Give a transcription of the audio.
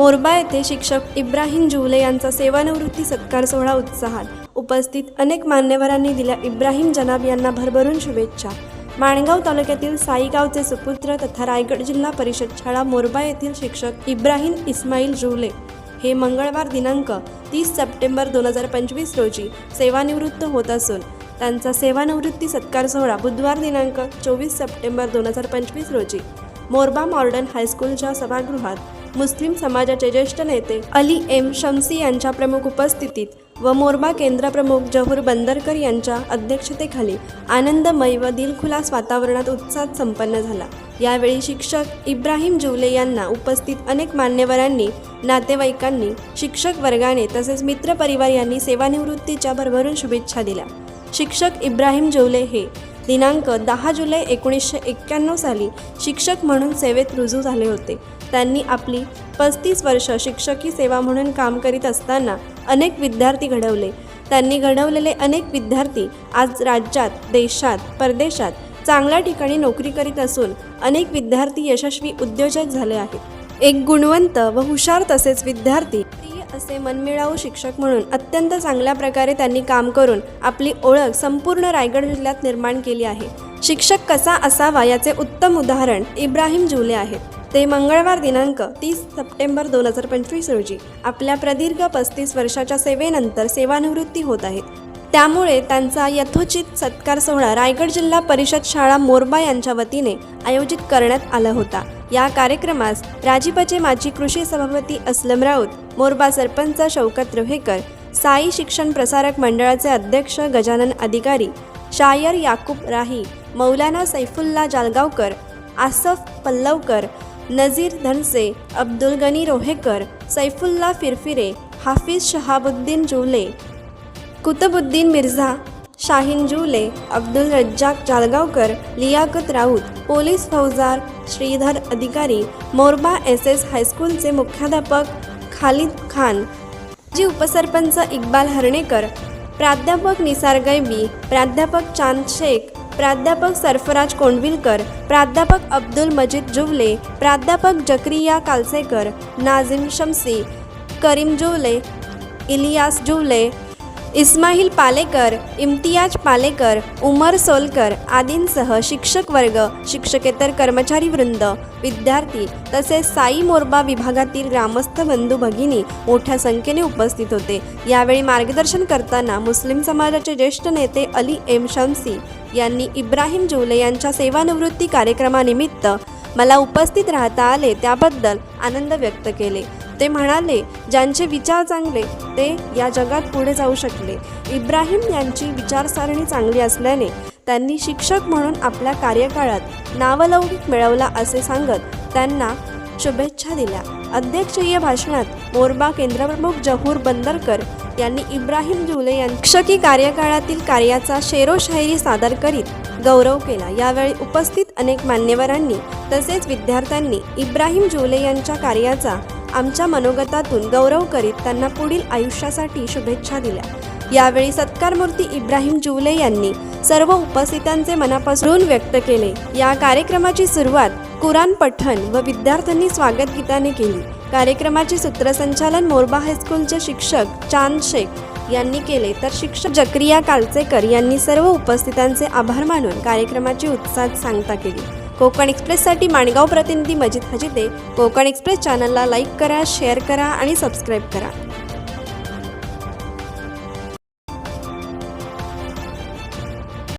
मोरबा येथे शिक्षक इब्राहिम जुवले यांचा सेवानिवृत्ती सत्कार सोहळा उत्साहात उपस्थित अनेक मान्यवरांनी दिल्या इब्राहिम जनाब यांना भरभरून शुभेच्छा. माणगाव तालुक्यातील साईगावचे सुपुत्र तथा रायगड जिल्हा परिषद शाळा मोरबा येथील शिक्षक इब्राहिम इस्माईल जुवले हे मंगळवार दिनांक तीस सप्टेंबर दोन हजार पंचवीस रोजी सेवानिवृत्त होत असून त्यांचा सेवानिवृत्ती सत्कार सोहळा बुधवार दिनांक चोवीस सप्टेंबर दोन हजार पंचवीस रोजी मोरबा मॉर्डन हायस्कूलच्या सभागृहात मुस्लिम समाजाचे ज्येष्ठ नेते अली एम शमसी यांच्या प्रमुख उपस्थितीत व मोरबा केंद्रप्रमुख जहूर बंदरकर यांच्या अध्यक्षतेखाली आनंदमय व दिलखुलास वातावरणात उत्साह संपन्न झाला. यावेळी शिक्षक इब्राहिम जुवले यांना उपस्थित अनेक मान्यवरांनी नातेवाईकांनी शिक्षक वर्गाने तसेच मित्रपरिवार यांनी सेवानिवृत्तीच्या भरभरून शुभेच्छा दिल्या. शिक्षक इब्राहिम जवले हे दिनांक दहा जुलै एकोणीसशे एक्क्याण्णव साली शिक्षक म्हणून सेवेत रुजू झाले होते. त्यांनी आपली पस्तीस वर्ष शिक्षकी सेवा म्हणून काम करीत असताना अनेक विद्यार्थी घडवले. त्यांनी घडवलेले अनेक विद्यार्थी आज राज्यात देशात परदेशात चांगल्या ठिकाणी नोकरी करीत असून अनेक विद्यार्थी यशस्वी उद्योजक झाले आहेत. एक गुणवंत व हुशार तसेच विद्यार्थी असे मनमिळावू शिक्षक म्हणून अत्यंत चांगल्या प्रकारे त्यांनी काम करून आपली ओळख संपूर्ण रायगड जिल्ह्यात निर्माण केली आहे. शिक्षक कसा असावा याचे उत्तम उदाहरण इब्राहिम जुले आहेत. ते मंगळवार दिनांक तीस सप्टेंबर दोन हजार पंचवीस रोजी आपल्या प्रदीर्घ पस्तीस वर्षाच्या सेवेनंतर सेवानिवृत्ती होत आहेत. त्यामुळे त्यांचा यथोचित सत्कार सोहळा रायगड जिल्हा परिषद शाळा मोरबा यांच्या वतीने आयोजित करण्यात आला होता. या कार्यक्रमास राजीपचे माजी कृषी सभापती असलम राऊत मोरबा सरपंच शौकत रोहेकर साई शिक्षण प्रसारक मंडळाचे अध्यक्ष गजानन अधिकारी शायर याकूब राही मौलाना सैफुल्ला जालगावकर आसफ पल्लवकर नझीर धनसे अब्दुल गनी रोहेकर सैफुल्ला फिरफिरे हाफिज शहाबुद्दीन जुले कुतबुद्दीन मिर्झा शाहीन जुले अब्दुल रज्जाक जालगावकर लियाकत राऊत पोलीस फौजदार श्रीधर अधिकारी मोरबा एस एस हायस्कूलचे मुख्याध्यापक खालिद खान जी उपसरपंच इक्बाल हर्णेकर प्राध्यापक निसार गैबी प्राध्यापक चांद शेख प्राध्यापक सरफराज कोंडविलकर प्राध्यापक अब्दुल मजीद जुवले प्राध्यापक जक्रिया कालसेकर नाझिम शमसी करीम जुवले इलियास जुवले इस्माईल पालेकर इम्तियाज पालेकर उमर सोलकर आदींसह शिक्षक वर्ग शिक्षकेतर कर्मचारी वृंद विद्यार्थी तसेच साई मोरबा विभागातील ग्रामस्थ बंधू भगिनी मोठ्या संख्येने उपस्थित होते. यावेळी मार्गदर्शन करताना मुस्लिम समाजाचे ज्येष्ठ नेते अली एम शमसी यांनी इब्राहिम जुले यांच्या सेवानिवृत्ती कार्यक्रमानिमित्त मला उपस्थित राहता आले त्याबद्दल आनंद व्यक्त केले. ते म्हणाले ज्यांचे विचार चांगले ते या जगात पुढे जाऊ शकले. इब्राहिम यांची विचारसरणी चांगली असल्याने त्यांनी शिक्षक म्हणून आपल्या कार्यकाळात नावलौकिक मिळवला असे सांगत त्यांना शुभेच्छा दिल्या. अध्यक्षीय भाषणात मोरबा केंद्रप्रमुख जहूर बंदरकर यांनी इब्राहिम जुले यांच्या शिक्षकी कार्यकाळातील कार्याचा शेरोशायरी सादर करीत गौरव केला. यावेळी उपस्थित अनेक मान्यवरांनी तसेच विद्यार्थ्यांनी इब्राहिम जुले यांच्या कार्याचा आमच्या मनोगतातून गौरव करीत त्यांना पुढील आयुष्यासाठी शुभेच्छा दिल्या. यावेळी सत्कारमूर्ती इब्राहिम जुवले यांनी सर्व उपस्थितांचे मनापासून व्यक्त केले. या कार्यक्रमाची सुरुवात कुराण पठण व विद्यार्थ्यांनी स्वागत गीताने केली. कार्यक्रमाचे सूत्रसंचालन मोरबा हायस्कूलचे शिक्षक चांद शेख यांनी केले. तर शिक्षक जक्रिया कालचेकर यांनी सर्व उपस्थितांचे आभार मानून कार्यक्रमाची उत्साह सांगता केली. कोकण एक्सप्रेससाठी माणगाव प्रतिनिधी मजिद हजिते कोकण एक्सप्रेस चॅनलला लाईक करा शेअर करा आणि सबस्क्राईब करा.